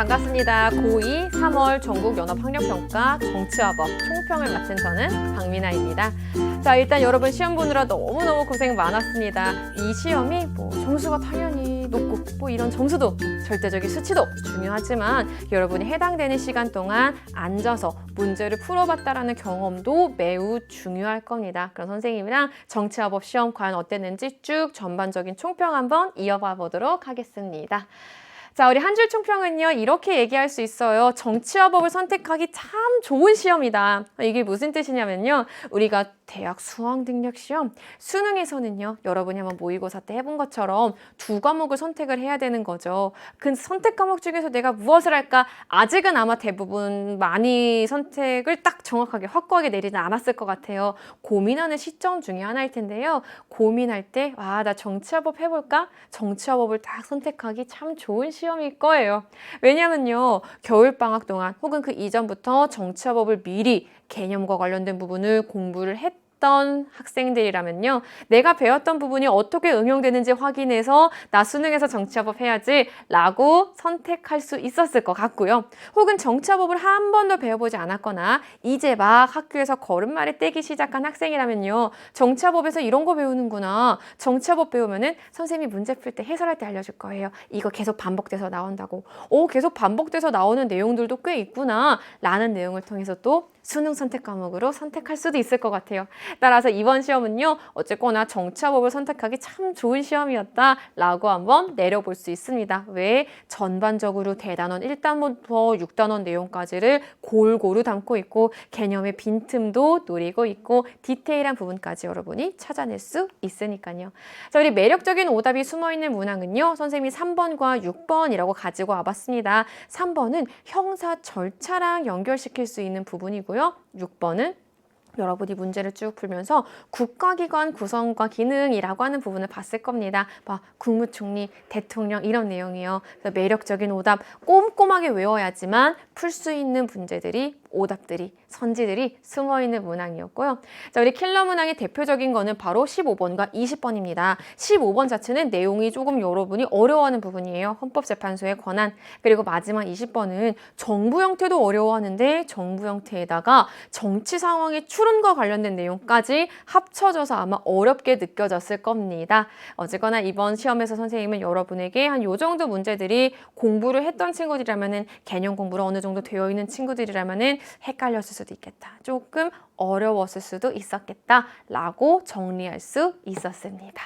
반갑습니다. 고2 3월 전국 연합학력평가 정치화법 총평을 맡은 저는 박민아입니다. 자, 일단 여러분 시험 보느라 너무너무 고생 많았습니다. 이 시험이 뭐 점수가 당연히 높고 뭐 이런 점수도 절대적인 수치도 중요하지만 여러분이 해당되는 시간 동안 앉아서 문제를 풀어봤다라는 경험도 매우 중요할 겁니다. 그럼 선생님이랑 정치화법 시험 과연 어땠는지 쭉 전반적인 총평 한번 이어봐 보도록 하겠습니다. 자, 우리 한 줄 총평은요, 이렇게 얘기할 수 있어요. 정치화법을 선택하기 참 좋은 시험이다. 이게 무슨 뜻이냐면요. 우리가 대학 수학 능력 시험, 수능에서는요, 여러분이 한번 모의고사 때 해본 것처럼 두 과목을 선택을 해야 되는 거죠. 그 선택 과목 중에서 내가 무엇을 할까? 아직은 아마 대부분 많이 선택을 딱 정확하게 확고하게 내리지 않았을 것 같아요. 고민하는 시점 중에 하나일 텐데요. 고민할 때, 아, 나 정치화법 해볼까? 정치화법을 딱 선택하기 참 좋은 시험 일 거예요. 왜냐면요, 겨울방학 동안 혹은 그 이전부터 정치화법을 미리 개념과 관련된 부분을 공부를 했 던 학생들이라면요. 내가 배웠던 부분이 어떻게 응용되는지 확인해서 나 수능에서 정치화법 해야지 라고 선택할 수 있었을 것 같고요. 혹은 정치화법을 한 번도 배워보지 않았거나 이제 막 학교에서 걸음마를 떼기 시작한 학생이라면요. 정치화법에서 이런 거 배우는구나. 정치화법 배우면은 선생님이 문제 풀 때 해설할 때 알려줄 거예요. 이거 계속 반복돼서 나온다고. 오, 계속 반복돼서 나오는 내용들도 꽤 있구나. 라는 내용을 통해서 또 수능 선택 과목으로 선택할 수도 있을 것 같아요. 따라서 이번 시험은요, 어쨌거나 정치화법을 선택하기 참 좋은 시험이었다라고 한번 내려볼 수 있습니다. 왜? 전반적으로 대단원 1단원부터 6단원 내용까지를 골고루 담고 있고 개념의 빈틈도 노리고 있고 디테일한 부분까지 여러분이 찾아낼 수 있으니까요. 자, 우리 매력적인 오답이 숨어있는 문항은요, 선생님이 3번과 6번이라고 가지고 와봤습니다. 3번은 형사 절차랑 연결시킬 수 있는 부분이고요. 6번은 여러분이 문제를 쭉 풀면서 국가기관 구성과 기능이라고 하는 부분을 봤을 겁니다. 막 국무총리, 대통령 이런 내용이에요. 그래서 매력적인 오답 꼼꼼하게 외워야지만 풀 수 있는 문제들이 오답들이 선지들이 숨어 있는 문항이었고요. 자, 우리 킬러 문항의 대표적인 거는 바로 15번과 20번입니다. 15번 자체는 내용이 조금 여러분이 어려워하는 부분이에요. 헌법재판소의 권한. 그리고 마지막 20번은 정부 형태도 어려워하는데 정부 형태에다가 정치 상황의 추 론과 관련된 내용까지 합쳐져서 아마 어렵게 느껴졌을 겁니다. 어쨌거나 이번 시험에서 선생님은 여러분에게 한 요 정도 문제들이 공부를 했던 친구들이라면은 개념 공부를 어느 정도 되어 있는 친구들이라면은 헷갈렸을 수도 있겠다. 조금 어려웠을 수도 있었겠다. 라고 정리할 수 있었습니다.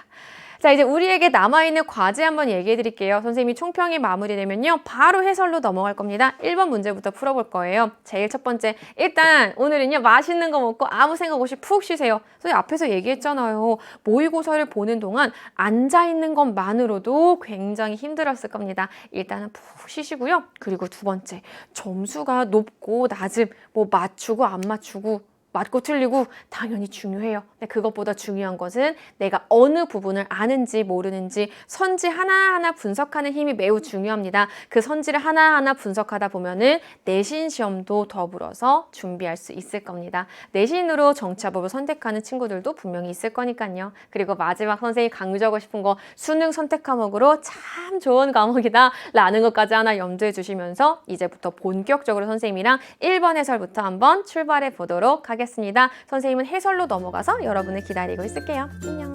자, 이제 우리에게 남아있는 과제 한번 얘기해 드릴게요. 선생님이 총평이 마무리되면요. 바로 해설로 넘어갈 겁니다. 1번 문제부터 풀어볼 거예요. 제일 첫 번째. 일단 오늘은요. 맛있는 거 먹고 아무 생각 없이 푹 쉬세요. 선생님 앞에서 얘기했잖아요. 모의고사를 보는 동안 앉아있는 것만으로도 굉장히 힘들었을 겁니다. 일단은 푹 쉬시고요. 그리고 두 번째. 점수가 높고 낮음, 뭐 맞추고 안 맞추고 맞고 틀리고 당연히 중요해요. 근데 그것보다 중요한 것은 내가 어느 부분을 아는지 모르는지 선지 하나하나 분석하는 힘이 매우 중요합니다. 그 선지를 하나하나 분석하다 보면은 내신 시험도 더불어서 준비할 수 있을 겁니다. 내신으로 정치화법을 선택하는 친구들도 분명히 있을 거니까요. 그리고 마지막 선생님이 강조하고 싶은 거 수능 선택 과목으로 참 좋은 과목이다 라는 것까지 하나 염두에 주시면서 이제부터 본격적으로 선생님이랑 1번 해설부터 한번 출발해 보도록 하겠습니다. 선생님은 해설로 넘어가서 여러분을 기다리고 있을게요. 안녕.